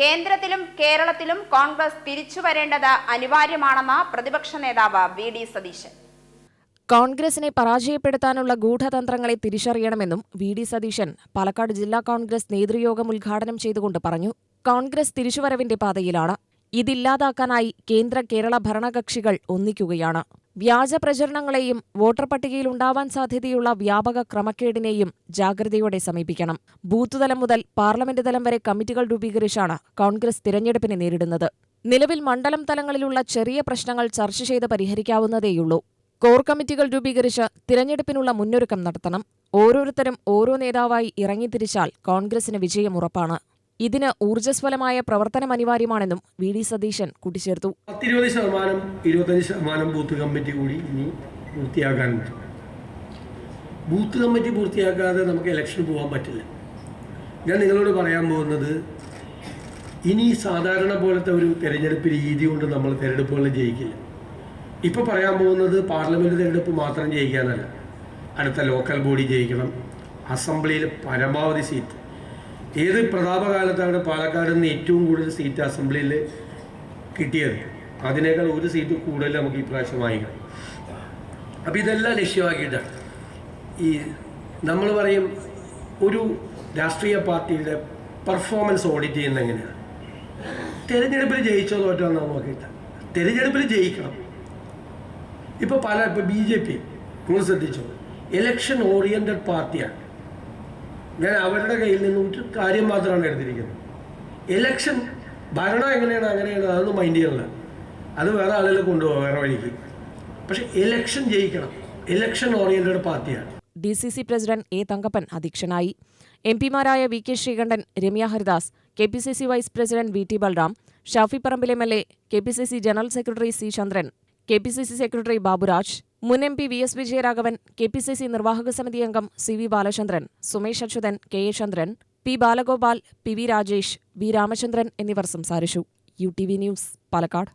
കേന്ദ്രത്തിലും കേരളത്തിലും കോൺഗ്രസ് തിരിച്ചു വരേണ്ടത് അനിവാര്യമാണെന്ന് പ്രതിപക്ഷ നേതാവ് വി ഡി സതീശൻ. കോൺഗ്രസിനെ പരാജയപ്പെടുത്താനുള്ള ഗൂഢതന്ത്രങ്ങളെ തിരിച്ചറിയണമെന്നും വി ഡി സതീശൻ പാലക്കാട് ജില്ലാ കോൺഗ്രസ് നേതൃയോഗം ഉദ്ഘാടനം ചെയ്തുകൊണ്ട് പറഞ്ഞു. കോൺഗ്രസ് തിരിച്ചുവരവിന്റെ പാതയിലാണ് ഇതില്ലാതാക്കാനായി കേന്ദ്ര കേരള ഭരണകക്ഷികൾ ഒന്നിക്കുകയാണ്. വ്യാജ പ്രചരണങ്ങളെയും വോട്ടർ പട്ടികയിൽ ഉണ്ടാവാൻ സാധ്യതയുള്ള വ്യാപക ക്രമക്കേടിനെയും ജാഗ്രതയോടെ സമീപിക്കണം. ബൂത്ത് തലം മുതൽ പാർലമെന്റ് തലം വരെ കമ്മിറ്റികൾ രൂപീകരിച്ചാണ് കോൺഗ്രസ് തിരഞ്ഞെടുപ്പിനെ നേരിടുന്നത്. നിലവിൽ മണ്ഡലം തലങ്ങളിലുള്ള ചെറിയ പ്രശ്നങ്ങൾ ചർച്ച ചെയ്ത് പരിഹരിക്കാവുന്നതേയുള്ളൂ. കോർ കമ്മിറ്റികൾ രൂപീകരിച്ച് തിരഞ്ഞെടുപ്പിനുള്ള മുന്നൊരുക്കം നടത്തണം. ഓരോരുത്തരും ഓരോ നേതാവായി ഇറങ്ങിത്തിരിച്ചാൽ കോൺഗ്രസിന് വിജയം ഉറപ്പാണ്. ഇതിന് ഊർജസ്വലമായ പ്രവർത്തനം അനിവാര്യമാണെന്നും വി ഡി സതീശൻ കൂട്ടിച്ചേർത്തു. പത്തിരുപത് ശതമാനം ഇരുപത്തഞ്ച് ശതമാനം ബൂത്ത് കമ്മിറ്റി കൂടി ഇനി പൂർത്തിയാക്കാനുണ്ട്. ബൂത്ത് കമ്മിറ്റി പൂർത്തിയാക്കാതെ നമുക്ക് ഇലക്ഷൻ പോകാൻ പറ്റില്ല. ഞാൻ നിങ്ങളോട് പറയാൻ പോകുന്നത് ഇനി സാധാരണ പോലത്തെ ഒരു തെരഞ്ഞെടുപ്പ് രീതി കൊണ്ട് നമ്മൾ തിരഞ്ഞെടുപ്പുകളിൽ ജയിക്കില്ല. ഇപ്പോൾ പറയാൻ പോകുന്നത് പാർലമെന്റ് തിരഞ്ഞെടുപ്പ് മാത്രം ജയിക്കാനല്ല. അടുത്ത ലോക്കൽ ബോഡി ജയിക്കണം. അസംബ്ലിയിൽ പരമാവധി സീറ്റ്. ഏത് പ്രതാപകാലത്താണ് പാലക്കാട് നിന്ന് ഏറ്റവും കൂടുതൽ സീറ്റ് അസംബ്ലിയിൽ കിട്ടിയത്? അതിനേക്കാൾ ഒരു സീറ്റ് കൂടുതൽ നമുക്ക് ഈ പ്രാവശ്യം വാങ്ങിക്കണം. അപ്പോൾ ഇതെല്ലാം ലക്ഷ്യമാക്കിയിട്ടാണ്. ഈ നമ്മൾ പറയും ഒരു രാഷ്ട്രീയ പാർട്ടിയുടെ പെർഫോമൻസ് ഓഡിറ്റ് ചെയ്യുന്ന എങ്ങനെയാണ്? തെരഞ്ഞെടുപ്പിൽ ജയിച്ചോ തോറ്റോ എന്ന് നോക്കിയിട്ട്. തിരഞ്ഞെടുപ്പിൽ ജയിക്കണം. ഇപ്പോൾ പല ഇപ്പോൾ ബി ജെ പി നിങ്ങൾ ശ്രദ്ധിച്ചോ? ഇലക്ഷൻ ഓറിയന്റഡ് പാർട്ടിയാണ് ഞാൻ അവരുടെ കയ്യിൽ നിന്ന് ഒരു കാര്യം മാത്രമാണ് എടുത്തിരിക്കുന്നത്. ഇലക്ഷൻ ഭരണം എങ്ങനെയാണ് അങ്ങനെയാണ് അതൊന്നും മൈൻഡ് ചെയ്യണില്ല അത് വേറെ ആളുകൾ കൊണ്ടുപോകാം വേറെ വഴിക്ക്. പക്ഷെ ഇലക്ഷൻ ജയിക്കണം. ഇലക്ഷൻ ഓറിയന്റഡ് പാർട്ടിയാണ്. D C C president A Thankappan അധ്യക്ഷനായി. M പിമാരായ V K Sreekandan Ramya Haridas K P C C vice president V T Balram Shafi Parambil M L A K P C C general secretary C Chandran K P C C secretary Baburaj മുൻ M P V S Vijayaraghavan K P C C നിർവാഹക സമിതി അംഗം C V Balachandran Sumesh Achuthan K A Chandran P Balagopal P V Rajesh V Ramachandran എന്നിവർ സംസാരിച്ചു. U T V news Palakkad.